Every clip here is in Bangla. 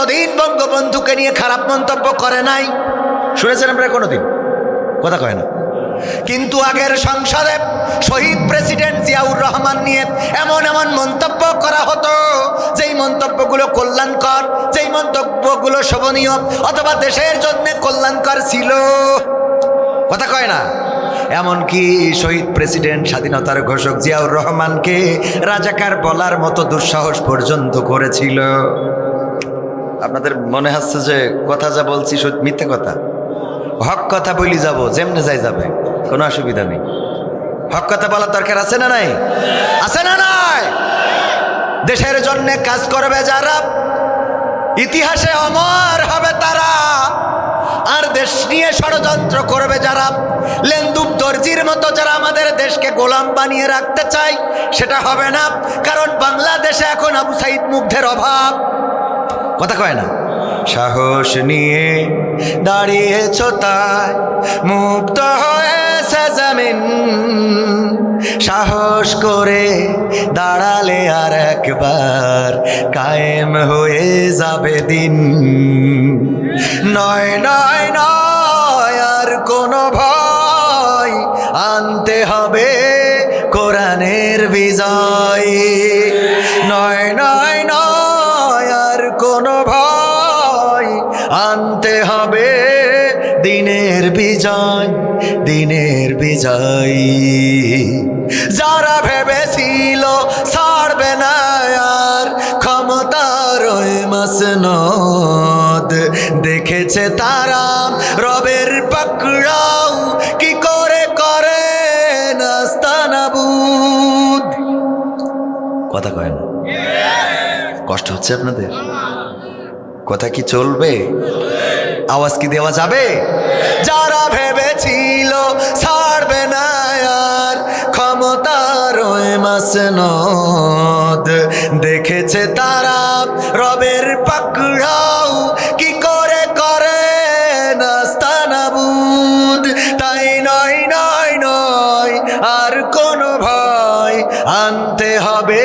কোনোদিন বঙ্গবন্ধুকে নিয়ে খারাপ মন্তব্য করে নাই। শুনেছেন আপনারা কোনোদিন? কথা কয় না। কিন্তু আগের সংসদে শহীদ প্রেসিডেন্ট জিয়াউর রহমান নিয়ে এমন এমন মন্তব্য করা হতো, যেই মন্তব্যগুলো কল্যাণকর, যেই মন্তব্যগুলো শোভনীয়, অথবা দেশের জন্য কল্যাণকর ছিল। কথা কয় না। এমনকি শহীদ প্রেসিডেন্ট স্বাধীনতার ঘোষক জিয়াউর রহমানকে রাজাকার বলার মতো দুঃসাহস পর্যন্ত করেছিল। আপনাদের মনে হচ্ছে যে কথা যা বলছি মিথ্যে কথা? হক কথা বলি যাব, যেমনে যাই যাবে, কোনো অসুবিধা নেই। হক কথা বলার দরকার আছে না নাই? আছে না নাই? দেশের জন্য কাজ করবে যারা, ইতিহাসে অমর হবে তারা, আর দেশ নিয়ে ষড়যন্ত্র করবে যারা লেন্দুব দর্জির মতো যারা আমাদের দেশকে গোলাম বানিয়ে রাখতে চায়, সেটা হবে না, কারণ বাংলাদেশে এখন আবু সাইদ মুগ্ধের অভাব। কথা কয় না। সাহস নিয়ে দাঁড়িয়েছ তাই মুক্ত হয়েছে জামিন। সাহস করে দাঁড়ালে আর একবার কায়েম হয়ে যাবে দিন। নয় নয় নয়, আর কোনো ভয় আনতে হবে কোরআনের বিজয়। বিজয়, দিনের বিজয়। যারা ভেবেছিল ছাড়বে না আর ক্ষমতার মাসনদ। দেখেছে তারা রবের পাকড়াও কি করে করে নাস্তানাবুদ কথা কয় না। কষ্ট হচ্ছে আপনাদের? কথা কি চলবে? আওয়াজ কি দেওয়া যাবে? যারা ভেবেছিল, ছাড়বে না আর। ক্ষমতার দেখেছে তারা রবের পাকড়াও কি করে করে নাস্তানাবুদ তাই নয় নয় নয়, আর কোন ভয় আনতে হবে।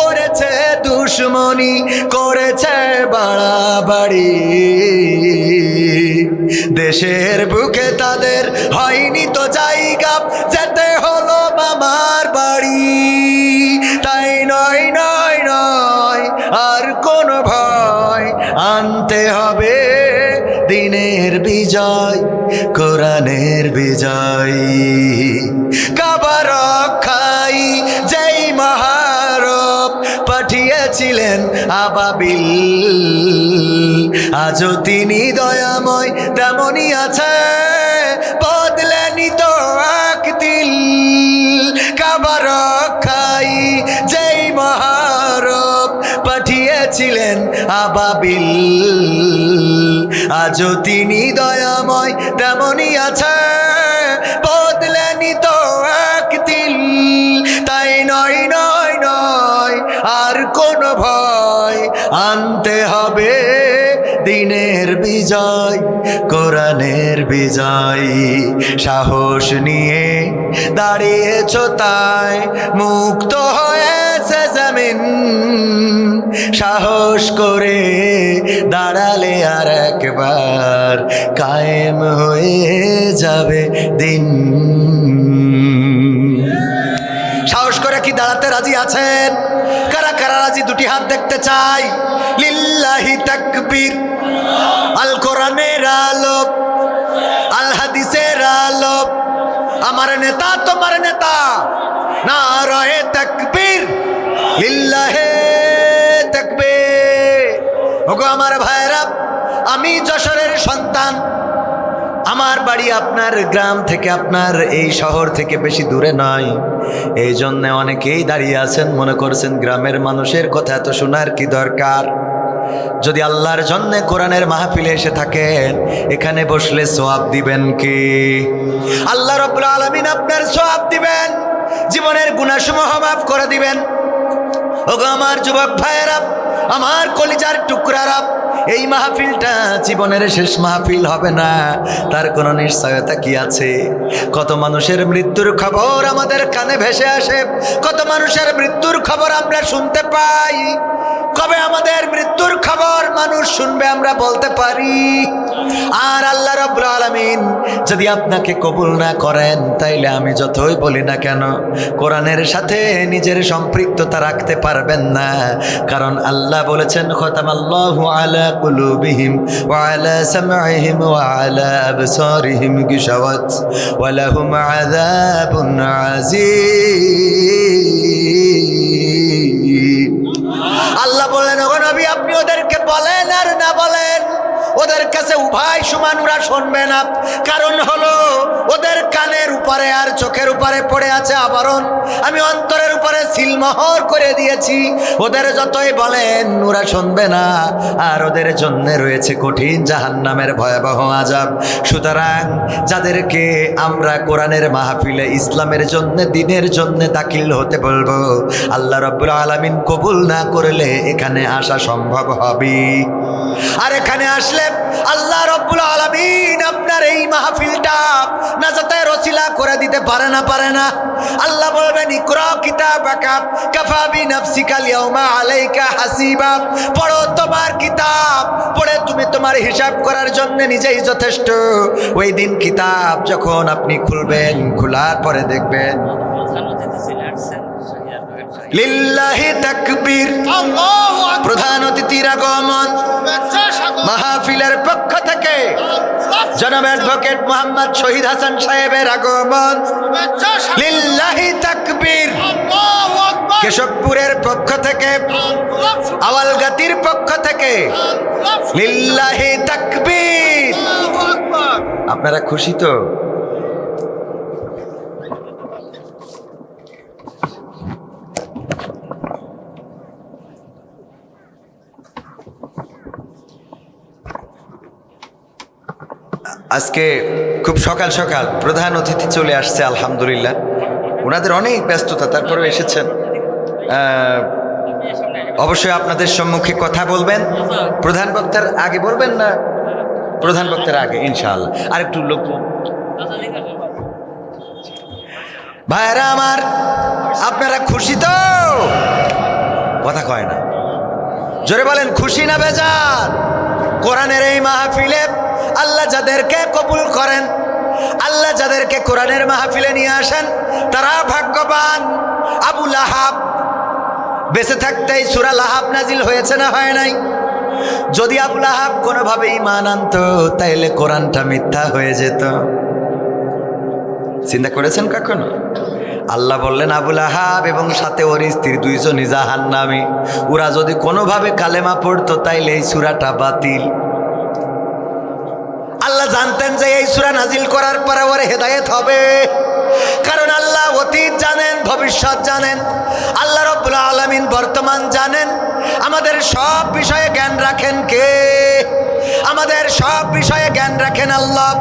দুশ্মনী করেছে বাড়াবাড়ি। দেশের বুকে তাদের হয়নি তো জায়গা, যেতে হলো মামার বাড়ি। তাই নয় নয় নয়, আর কোন ভয় আনতে হবে। দিনের বিজয়, কোরআনের বিজয়। কাবার খাই পাঠিয়েছিলেন আবাবিল। আজও তিনি দয়াময়, তেমনই আছে বদলেনি তো এক কাবার খাই যেই মহারব পাঠিয়েছিলেন আবাবিল। আজও তিনি দয়াময়, তেমনই আছে বদলেনি তো এক তাই নয় নয় আর কোন ভয় আনতে হবে। দিনের বিজয়, কোরআনের বিজয়। সাহস নিয়ে দাঁড়িয়েছ তাই মুক্ত হয়েছে জমিন। সাহস করে দাঁড়ালে আর একবার কায়েম হয়ে যাবে দিন। সাহস করে কি দাঁড়াতে রাজি আছেন? কারা কারা রাজি দুটি হাত দেখতে চাই? লিল্লাহি তাকবীর। আল কোরআনের আলোক, আল হাদিসের আলোক। আমার নেতা, তোমার নেতা। না রহে তাকবীর। লিল্লাহে তাকবীর। ওগো আমার ভাইরা আমি যশোরের সন্তান। আমার বাড়ি আপনার গ্রাম থেকে আপনার এই শহর থেকে বেশি দূরে নয়। এই জন্যে অনেকেই দাঁড়িয়ে আছেন, মনে করছেন গ্রামের মানুষের কথা এত শোনার কি দরকার? যদি আল্লাহর জন্যে কোরআনের মাহফিলে এসে থাকেন, এখানে বসলে সোয়াব দিবেন কি? আল্লাহ রব্বুল আলমিন আপনার সোয়াব দিবেন, জীবনের গুণাসমূহ মাফ করে দিবেন। ওগো আমার যুবক ভাইয়েরা, আমার কলিজার টুকরারা এই মাহফিলটা জীবনের শেষ মাহফিল হবে না। তার কোনো নিশ্চয়তা কি আছে? কত মানুষের মৃত্যুর খবর আমাদের কানে ভেসে আসে। কত মানুষের মৃত্যুর খবর আমরা শুনতে পাই। কবে আমাদের মৃত্যুর খবর মানুষ শুনবে আমরা বলতে পারি? আর আল্লাহ রব্বুল আলামিন যদি আপনাকে কবুল না করেন, তাইলে আমি যতই বলি না কেন, কোরআনের সাথে নিজের সম্পৃক্ততা রাখতে পারবেন না। কারণ আল্লাহ বলেছেন, খতামাল্লাহু আল্লাহ বললেন ওগো নবী আপনি ওদেরকে বলেন আর না বলেন। ওদের কাছে উভয় সমান ওরা শুনবে না। কারণ হলো, ওদের কানের উপরে আর চোখের উপরে পড়ে আছে আবরণ। আমি অন্তরের উপরে সিলমোহর করে দিয়েছি। ওদের যতই বলেন, ওরা শুনবে না। আর ওদের জন্য রয়েছে কঠিন জাহান্নামের ভয়াবহ আজাব সুতরাং যাদেরকে আমরা কোরআনের মাহফিলে ইসলামের জন্য, দিনের জন্য দাখিল হতে বলব, আল্লাহ রব্বুল আলমিন কবুল না করলে এখানে আসা সম্ভব হবে। আর এখানে আসলে আল্লাহ রব্বুল আলমিন আপনার এই মাহফিলটা না যাতে রসিলা করে দিতে পারে না পারে না। আল্লাহ বলবেন, ইকরা কিতাব কাফাবি নাফসিকাল ইয়াউমা আলাইকা হাসিবা। পড়ো তোমার কিতাব, পড়ে তুমি তোমার হিসাব করার জন্য নিজেই যথেষ্ট। ওই দিন কিতাব যখন আপনি খুলবেন, খোলার পরে দেখবেন লিল্লাহি তাকবীর। প্রধান অতিথির আগমন। মাহফিলের পক্ষ থেকে জনাব অ্যাডভোকেট মোহাম্মদ শহীদ হাসান সাহেবের আগমন। লিল্লাহি তাকবীর। কেশবপুরের পক্ষ থেকে আওয়ালগাতির পক্ষ থেকে লিল্লাহি তাকবীর। আপনারা খুশি তো? আজকে খুব সকাল সকাল প্রধান অতিথি চলে আসছে, আলহামদুলিল্লাহ। ওনাদের অনেক ব্যস্ততা, তারপরেও এসেছেন। অবশ্যই আপনাদের সম্মুখে কথা বলবেন। প্রধান বক্তার আগে বলবেন না? প্রধান বক্তার আগে, ইনশাআল্লাহ। আর একটু লোক ভাইরা আমার, আপনারা খুশি তো? কথা কয় না। জোরে বলেন, খুশি না বেজার? কোরআনের এই মাহফিলে আল্লাহ যাদেরকে কবুল করেন, আল্লাহ যাদেরকে কোরআনের মাহফিলে নিয়ে আসেন, তারা ভাগ্যবান। আবু লাহাব, বেঁচে থাকতেই সুরা লাহাব নাজিল হয়েছে না হয় নাই? যদি আবু লাহাব কোনোভাবে ইমান আনতো, তাইলে কোরআনটা মিথ্যা হয়ে যেত। চিন্তা করেছেন কখনো? আল্লাহ বললেন আবুল আহাব এবং সাথে ওর স্ত্রী দুইজনই জাহান নামে ওরা যদি কোনোভাবে কালেমা পড়তো, তাইলে এই সুরাটা বাতিল। আল্লাহ জানতেন যে এই সুরা নাজিল করার পরে ওর হেদায়েত হবে। কারণ আল্লাহ অতীত জানেন, ভবিষ্যৎ জানেন। আল্লাহ রব্বুল আলমিন বর্তমান জানেন। আমাদের সব বিষয়ে জ্ঞান রাখেন কে? আমাদের সব বিষয়ে জ্ঞান রাখেন আল্লাহ।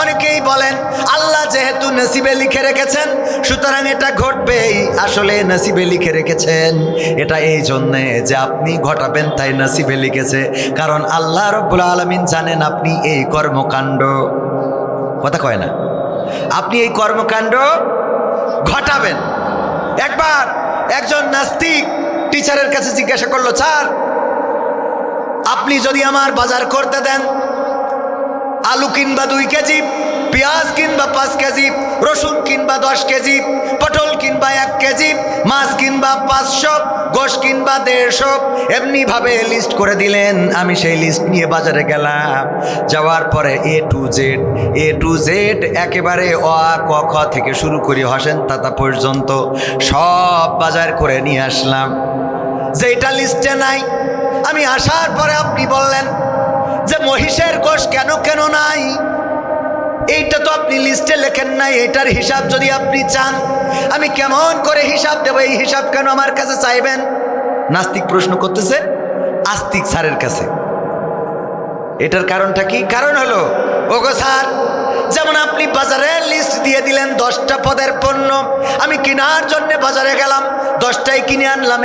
অনেকেই বলেন, আল্লাহ যেহেতু নসিবে লিখে রেখেছেন, সুতরাং এটা ঘটবেই, আসলে নসিবে লিখে রেখেছেন। এটা এই জন্যে যে আপনি ঘটাবেন তাই নসিবে লিখেছে। কারণ আল্লাহ রব্বুল আলমিন জানেন আপনি এই কর্মকাণ্ড। কথা কয় না? আপনি এই কর্মকাণ্ড ঘটাবেন। একবার একজন নাস্তিক টিচারের কাছে জিজ্ঞাসা করল, স্যার, আপনি যদি আমার বাজার করতে দেন, আলু কিনবা দুই কেজি পেঁয়াজ কিনবা পাঁচ কেজি, রসুন কিনবা দশ কেজি, পটল কিনবা এক কেজি, মাছ কিনবা পাঁচশো, গোশ কিনবা দেড়শো। এমনিভাবে লিস্ট করে দিলেন, আমি সেই লিস্ট নিয়ে বাজারে গেলাম। যাওয়ার পরে A to Z A to Z একেবারে অ, ক, খ থেকে শুরু করি হসেন তাতা পর্যন্ত। সব বাজার করে নিয়ে আসলাম। যেটা লিস্টে নাই, আমি আসার পরে আপনি বললেন যে মহিষের কোষ কেন কেন নাই? এইটা তো আপনি লিস্টে লেখেন নাই, এটার হিসাব যদি আপনি চান, আমি কেমন করে হিসাব দেবো? এই হিসাব কেন আমার কাছে চাইবেন? নাস্তিক প্রশ্ন করতেছে, আস্তিক স্যারের কাছে। এটার কারণটা কি? কারণ হলো, ওগো স্যার, যেমন আপনি বাজারে লিস্ট দিয়ে দিলেন দশটা পদের পণ্য, আমি কেনার জন্য বাজারে গেলাম দশটাই কিনে আনলাম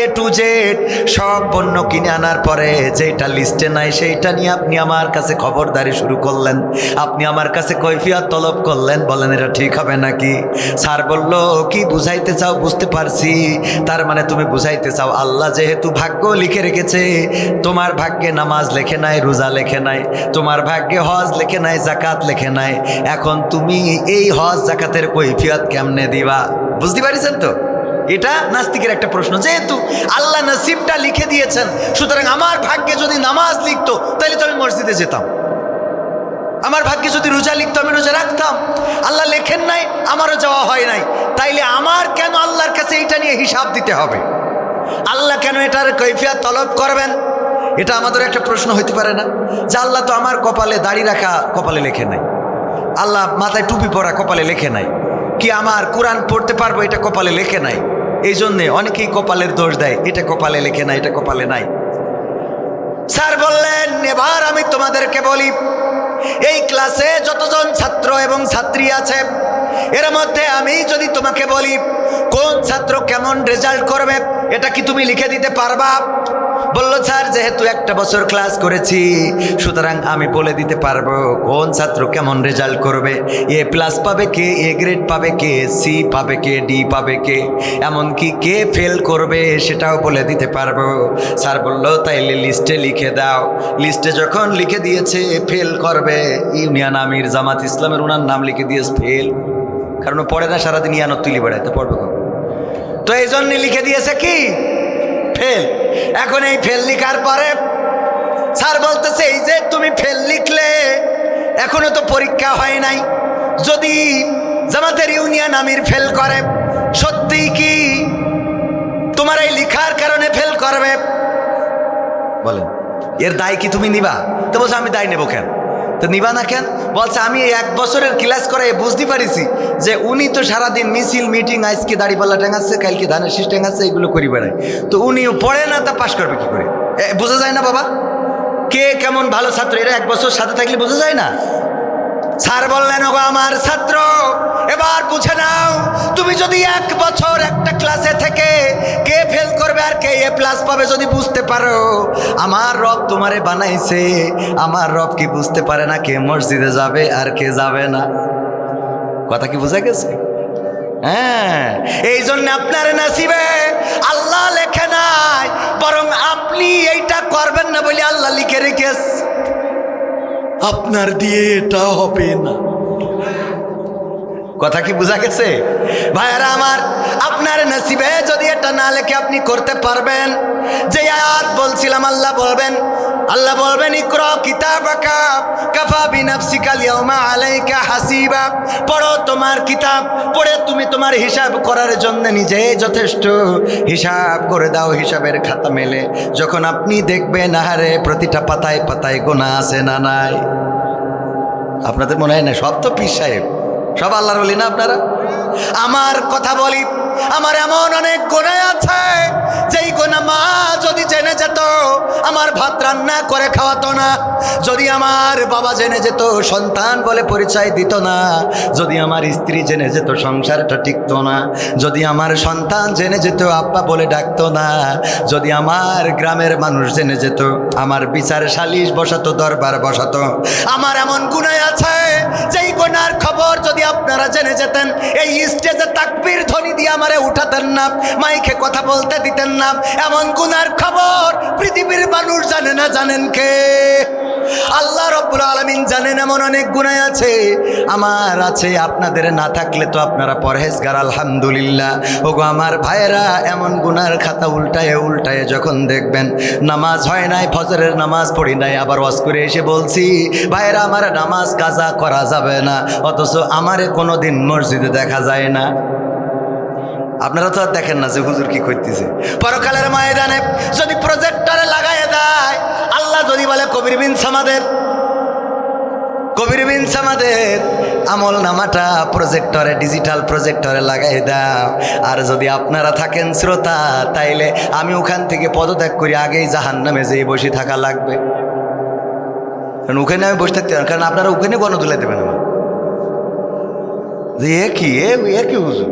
এ টু জেড সব পণ্য কিনে আনার পরে যেটা লিস্টে নাই, সেইটা নিয়ে আপনি আমার কাছে খবরদারি শুরু করলেন। আপনি আমার কাছে কৈফিয়ত তলব করলেন, বলেন, এটা ঠিক হবে নাকি? স্যার বলল, কি বুঝাইতে চাও বুঝতে পারছি। তার মানে তুমি বুঝাইতে চাও, আল্লাহ যেহেতু ভাগ্য লিখে রেখেছে, তোমার ভাগ্যে নামাজ লেখে নাই, রোজা লেখে নাই, তোমার ভাগ্যে হজ লেখে নাই জাকাত লেখে নাই, এখন তুমি এই হজ জাকাতের কৈফিয়ত কেমনে দিবা? বুঝতে পারিছেন তো? এটা নাস্তিকের একটা প্রশ্ন। যেহেতু আল্লাহ নাসিবটা লিখে দিয়েছেন, সুতরাং আমার ভাগ্যে যদি নামাজ লিখতো, তাহলে তো আমি মসজিদে যেতাম। আমার ভাগ্যে যদি রোজা লিখতো, আমি রোজা রাখতাম। আল্লাহ লেখেন নাই, আমারও যাওয়া হয় নাই। তাইলে আমার কেন আল্লাহর কাছে এইটা নিয়ে হিসাব দিতে হবে? আল্লাহ কেন এটার কৈফিয়াত তলব করবেন? এটা আমাদের একটা প্রশ্ন হইতে পারে না। যে আল্লাহ তো আমার কপালে দাড়ি রাখা কপালে লেখে নাই। আল্লাহ মাথায় টুপি পরা কপালে লেখে নাই। কি আমার কোরআন পড়তে পারব, এটা কপালে লেখে নাই। এই জন্যে অনেকেই কপালের দোষ দেয়, এটা কপালে লেখে না, এটা কপালে নাই। স্যার বললেন, এবার আমি তোমাদেরকে বলি, এই ক্লাসে যতজন ছাত্র এবং ছাত্রী আছে, এর মধ্যে আমি যদি তোমাকে বলি, কোন ছাত্র কেমন রেজাল্ট করবে, এটা কি তুমি লিখে দিতে পারবা? বলল, স্যার, যেহেতু একটা বছর ক্লাস করেছি, সুতরাং আমি বলে দিতে পারব, কোন ছাত্র কেমন রেজাল্ট করবে? এ প্লাস পাবে কে? এ গ্রেড পাবে কে? সি পাবে কে? ডি পাবে কে? এমনকি কে ফেল করবে সেটাও বলে দিতে পারব। স্যার বলল, তাইলে লিস্টে লিখে দাও। লিস্টে যখন লিখে দিয়েছে ফেল করবে। ইউনিয়ন আমির জামাত ইসলামের ওনার নাম লিখে দিয়েছে ফেল কারণ পড়ে না, সারাদিন ইয়ানত তুলি বেড়াইতে পড়বে কখন? তো এই জন্য লিখে দিয়েছে কি? ফেল। এখন এই ফেল লিখার পরে স্যার বলতেছে, এই যে তুমি ফেল লিখলে, এখনও তো পরীক্ষা হয় নাই। যদি জামাতের ইউনিয়ন আমির ফেল করে সত্যি কি তোমার এই লিখার কারণে ফেল করবে? বলেন, এর দায় কি তুমি নিবা? তো বলছো, আমি দায় নেব কেন? তো নিবা না কেন? বলছে, আমি এক বছরের ক্লাস করে বুঝতে পারিছি যে উনি তো সারাদিন মিছিল, মিটিং আজকে দাড়িপাল্লা টেঙাচ্ছে কালকে ধানের শীষ টেঙাচ্ছে এগুলো করি বেড়ায়। তো উনিও পড়ে না, তা পাশ করবে কি করে? বোঝা যায় না বাবা? কে কেমন ভালো ছাত্র? এরা এক বছর সাথে থাকলে বোঝা যায় না? স্যার বললেন, ওগো আমার ছাত্র, এবার বুঝে নাও, তুমি যদি এক বছর একটা ক্লাসে থেকে কে ফেল করবে আর কে এ প্লাস পাবে যদি বুঝতে পারো, আমার রব তোমারে বানাইছে। আমার রব কি বুঝতে পারে না কে মসজিদে যাবে আর কে যাবে না? কথা কি বোঝা গেছে? হ্যাঁ এই জন্য আপনার নাসিবে আল্লাহ লেখে নাই, বরং আপনি এইটা করবেন না বলে আল্লাহ লিখে রেখেছে। আপনার দিয়ে এটা হবে না। কথা কি বোঝা গেছে? ভাইয়ারা আমার, আপনার নসিবে যদি এটা না লেখে আপনি করতে পারবেন। যে আয়াত বলছিলাম, আল্লাহ বলবেন আল্লাহ বলবেন, ইকরা কিতাবাকা কাফা বিনাফসিকা ইয়াউমা আলাইকা হাসিবা। পড়ো তোমার কিতাব, পড়ে তুমি তোমার হিসাব করার জন্য নিজে যথেষ্ট। হিসাব করে দাও, হিসাবের খাতা মেলে। যখন আপনি দেখবেন, আহারে, প্রতিটা পাতায় পাতায় গোনা আছে না নাই? আপনাদের মনে হয় না? সব তো পীর সাহেব। সব আল্লাহর বলি না আপনারা? আমার কথা বলি আমার এমন অনেক গোনা আছে, যেই গোনা মা যদি জেনে যেত, আমার ভাত রান্না করে খাওয়াতো না। যদি আমার বাবা জেনে যেত, সন্তান বলে পরিচয় দিত না। যদি আমার স্ত্রী জেনে যেত, সংসারটা টিকতো না। যদি আমার সন্তান জেনে যেত, আব্বা বলে ডাকতো না। যদি আমার গ্রামের মানুষ জেনে যেত, আমার বিচার সালিশ বসাতো, দরবার বসাতো। আমার এমন গুণায় আছে, যেই গুনার খবর যদি আপনারা জেনে যেতেন, এই স্টেজে তাকবীর ধ্বনি দিয়ে আমারে উঠাতেন না, মাইকে কথা বলতে দিতেন না। এমন গুনার খবর পৃথিবীর মানুষ জানে না, জানেন কে? আল্লাহ রব্বুল আলমিন জানেন এমন অনেক গুণায় আছে। আমার আছে, আপনাদের না থাকলে তো আপনারা পরহেজগার, আলহামদুলিল্লাহ। ওগো আমার ভাইয়েরা, এমন গুনার খাতা উল্টায় উল্টায় যখন দেখবেন, নামাজ হয় নাই, ফজরের নামাজ পড়ি নাই, আবার ওয়াজ করে এসে বলছি, ভাইয়েরা, আমার নামাজ কাজা করা যাবে না, অথচ আমারে কোনো দিন মসজিদে দেখা যায় না। আপনারা তো আর দেখেন না যে হুজুর কি করতেছে পরকালের ময়দানে যদি প্রজেক্টরে লাগাই দেয়, আল্লাহ যদি বলে, কবির বিন সামাদের, কবির বিনস আমাদের আমল নামাটা প্রজেক্টরে ডিজিটাল প্রজেক্টরে লাগাই দাও। আর যদি আপনারা থাকেন শ্রোতা, তাইলে আমি ওখান থেকে পদত্যাগ করি, আগেই জাহান নামে যেয়ে বসে থাকা লাগবে। কারণ ওখানে আমি বসে থাকতে কারণ আপনারা ওখানে গণ তুলে দেবেন আমার। যে এ কি এ কি হুজুর?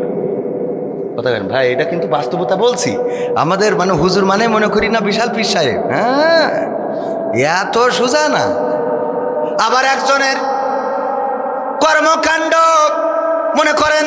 কথা বলেন। ভাই, এটা কিন্তু বাস্তবতা বলছি। আমাদের মানে হুজুর মানে মনে করি না বিশাল পীর সাহেব। হ্যাঁ এত সোজা না আবার একজনের কর্মকাণ্ড মনে করেন